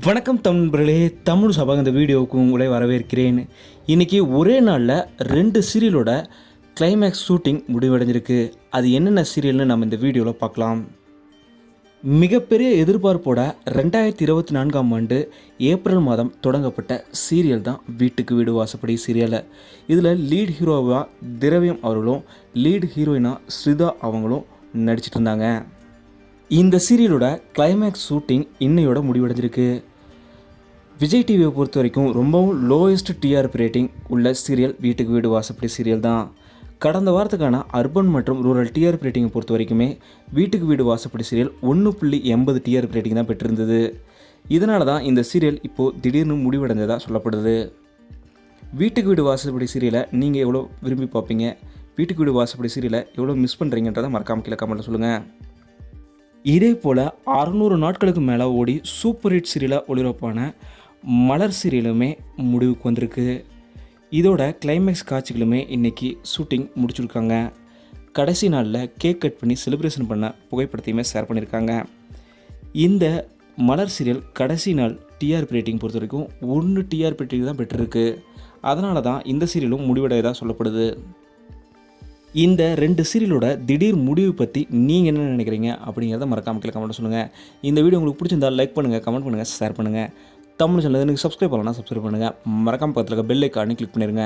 வணக்கம் தமிழ்களே தமிழ் சபா இந்த வீடியோவுக்கு உங்களை வரவேற்கிறேன். இன்றைக்கி ஒரே நாளில் ரெண்டு சீரியலோட கிளைமேக்ஸ் ஷூட்டிங் முடிவடைஞ்சிருக்கு. அது என்னென்ன சீரியல்னு நம்ம இந்த வீடியோவில் பார்க்கலாம். மிகப்பெரிய எதிர்பார்ப்போட ரெண்டாயிரத்தி இருபத்தி நான்காம் ஆண்டு ஏப்ரல் மாதம் தொடங்கப்பட்ட சீரியல் தான் வீட்டுக்கு வீடு வாசப்படி சீரியலை இதில் லீட் ஹீரோவாக திரவியம் அவர்களும் லீட் ஹீரோயினாக ஸ்ரிதா அவங்களும் நடிச்சிட்டு இருந்தாங்க. இந்த சீரியலோட கிளைமேக்ஸ் ஷூட்டிங் இன்னையோட முடிவடைஞ்சிருக்கு. விஜய் டிவியை பொறுத்த வரைக்கும் ரொம்பவும் லோயஸ்ட் டிஆர்பி ரேட்டிங் உள்ள சீரியல் வீட்டுக்கு வீடு வாசப்படி சீரியல் தான். கடந்த வாரத்துக்கான அர்பன் மற்றும் ரூரல் டிஆர்பி ரேட்டிங்கை பொறுத்த வரைக்குமே வீட்டுக்கு வீடு வாசப்படி சீரியல் ஒன்று புள்ளி எண்பது டிஆர்பி ரேட்டிங் தான் பெற்றிருந்தது. இதனால தான் இந்த சீரியல் இப்போது திடீர்னு முடிவடைந்ததாக சொல்லப்படுது. வீட்டுக்கு வீடு வாசப்படி சீரியலை நீங்கள் எவ்வளோ விரும்பி பார்ப்பீங்க? வீட்டுக்கு வீடு வாசப்படி சீரியலை எவ்வளோ மிஸ் பண்ணுறீங்கன்றதை மறக்காமல் கீழே கமெண்ட்டில் சொல்லுங்கள் இதே போல் அறநூறு நாட்களுக்கு மேலே ஓடி சூப்பர் ஹிட் சீரியலாக ஒளிபரப்பான மலர் சீரியலுமே முடிவுக்கு வந்திருக்கு. இதோட கிளைமேக்ஸ் காட்சிகளுமே இன்றைக்கி ஷூட்டிங் முடிச்சிருக்காங்க. கடைசி நாளில் கேக் கட் பண்ணி செலிப்ரேஷன் பண்ண புகைப்படத்தையுமே ஷேர் பண்ணியிருக்காங்க இந்த மலர் சீரியல் கடைசி நாள் டிஆர்பி ரேட்டிங் பொறுத்த வரைக்கும் ஒன்று டிஆர்பி ரேட்டிங் தான் பெற்றிருக்கு. அதனால தான் இந்த சீரியலும் முடிவடையதாக சொல்லப்படுது. இந்த ரெண்டு சீரியலோட திடீர் முடிவு பற்றி நீங்கள் என்ன நினைக்கிறீங்க அப்படிங்கிறத மறக்காம கீழே கமெண்ட் சொல்லுங்கள் இந்த வீடியோ உங்களுக்கு பிடிச்சிருந்தா லைக் பண்ணுங்கள் கமெண்ட் பண்ணுங்கள் ஷேர் பண்ணுங்கள் தமிழ் சேனல் எனக்கு சப்ஸ்கிரைப் பண்ணலாம் சப்ஸ்கிரைப் பண்ணுங்கள் மறக்காம பக்கத்தில் பெல் ஐக்கானு கிளிக் பண்ணிடுங்க